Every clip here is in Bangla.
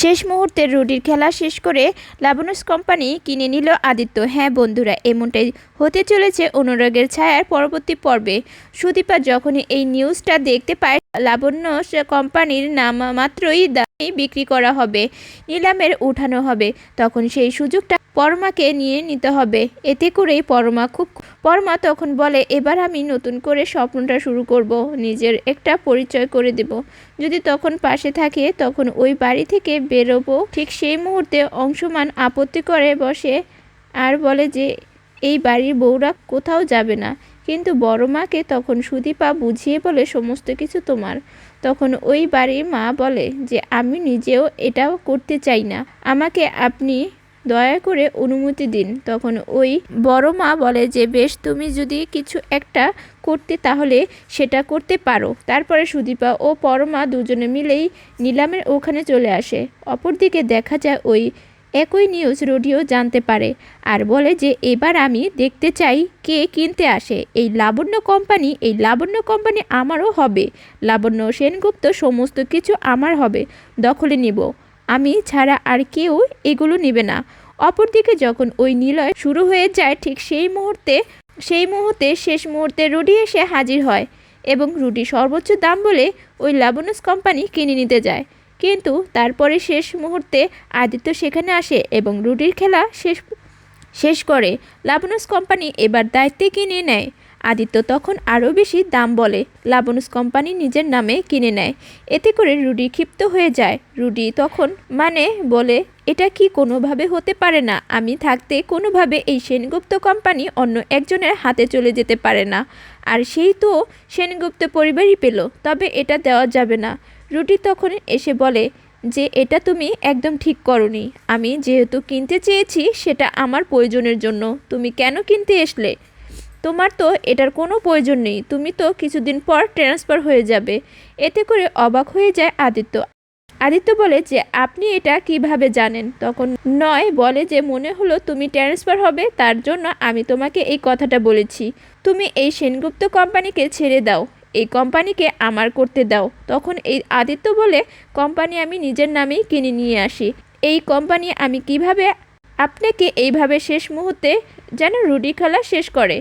শেষ মুহূর্তে রুডির খেলা শেষ করে লাবনুস কোম্পানি কিনে নিল আদিত্য। হ্যাঁ বন্ধুরা, এমনটাই হতে চলেছে অনুরাগের ছায়ার পরবর্তী পর্বে। সুদীপা যখনই এই নিউজটা দেখতে পায়, লাবণ্যস কোম্পানির নাম মাত্রই দামে বিক্রি করা হবে, নিলামের উঠানো হবে। তখন সেই সুযোগটা পরমাকে নিয়ে নিতে হবে। এতে করেই পরমা খুব পরমা তখন বলে, এবার আমি নতুন করে স্বপ্নটা শুরু করব, নিজের একটা পরিচয় করে দেব। যদি তখন পাশে থাকে, তখন ওই বাড়ি থেকে বেরোবো। ঠিক সেই মুহূর্তে অংশমান আপত্তি করে বসে আর বলে যে, এই বাড়ির বউরা কোথাও যাবে না। কিন্তু বড় মাকে তখন সুদীপা বুঝিয়ে বলে, সমস্ত কিছু তোমার। তখন ওই বাড়ির মা বলে যে, আমি নিজেও এটাও করতে চাই না। আমাকে আপনি দয়া করে অনুমতি দিন। তখন ওই বড় মা বলে যে, বেশ, তুমি যদি কিছু একটা করতে তাহলে সেটা করতে পারো। তারপরে সুদীপা ও পরমা দুজনে মিলেই নিলামের ওখানে চলে আসে। অপরদিকে দেখা যায় ওই একই নিউজ রোডিও জানতে পারে আর বলে যে, এবার আমি দেখতে চাই কে কিনতে আসে। এই লাবণ্য কোম্পানি এই লাবণ্য কোম্পানি আমারও হবে। লাবণ্য সেনগুপ্ত সমস্ত কিছু আমার হবে। দখলে নিব। আমি ছাড়া আর কেউ এগুলো নেবে না। অপরদিকে যখন ওই নিলয় শুরু হয়ে যায়, ঠিক সেই মুহূর্তে সেই মুহূর্তে, শেষ মুহূর্তে রুডি এসে হাজির হয় এবং রুডি সর্বোচ্চ দাম বলে ওই লাবনস কোম্পানি কিনে নিতে যায়। কিন্তু তারপরে শেষ মুহূর্তে আদিত্য সেখানে আসে এবং রুডির খেলা শেষ শেষ করে। লাবনস কোম্পানি এবার দায়িত্বে কিনে নেয়। আদিত্য তখন আরও বেশি দাম বলে লাবণস কোম্পানি নিজের নামে কিনে নেয়। এতে করে রুডি ক্ষিপ্ত হয়ে যায়। রুডি তখন মানে? বলে, এটা কি কোনোভাবে হতে পারে না? আমি থাকতে কোনোভাবে এই সেনগুপ্ত কোম্পানি অন্য একজনের হাতে চলে যেতে পারে না। আর সেই তো সেনগুপ্ত পরিবারই পেল, তবে এটা দেওয়া যাবে না। রুটি তখন এসে বলে, যে এটা তুমি একদম ঠিক করনি। আমি যেহেতু কিনতে চেয়েছি, সেটা আমার প্রয়োজনের জন্য। তুমি কেন কিনতে আসলে তোমার তো এটার কোনো প্রয়োজন নেই। তুমি তো কিছুদিন পর ট্রান্সফার হয়ে যাবে। এতে করে অবাক হয়ে যায় আদিত্য। আদিত্য বলে যে, আপনি এটা কীভাবে জানেন? তখন নয় বলে যে, মনে হলো তুমি ট্রান্সফার হবে, তার জন্য আমি তোমাকে এই কথাটা বলেছি। তুমি এই সেনগুপ্ত কোম্পানিকে ছেড়ে দাও, এই কোম্পানিকে আমার করতে দাও। তখন এই আদিত্য বলে, কোম্পানি আমি নিজের নামেই কিনে নিয়ে আসি। এই কোম্পানি আমি কীভাবে আপনাকে এইভাবে শেষ মুহূর্তে যেন রুডি খেলা শেষ করে?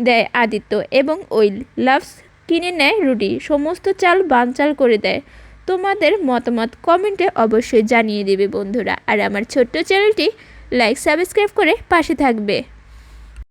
দেয় আদিত্য এবং ওইল লাভস কিনে নেয় রুটি সমস্ত চাল বানচাল করে দেয়। তোমাদের মতামত কমেন্টে অবশ্যই জানিয়ে দেবে বন্ধুরা। আর আমার ছোট্ট চ্যানেলটি লাইক, সাবস্ক্রাইব করে পাশে থাকবে।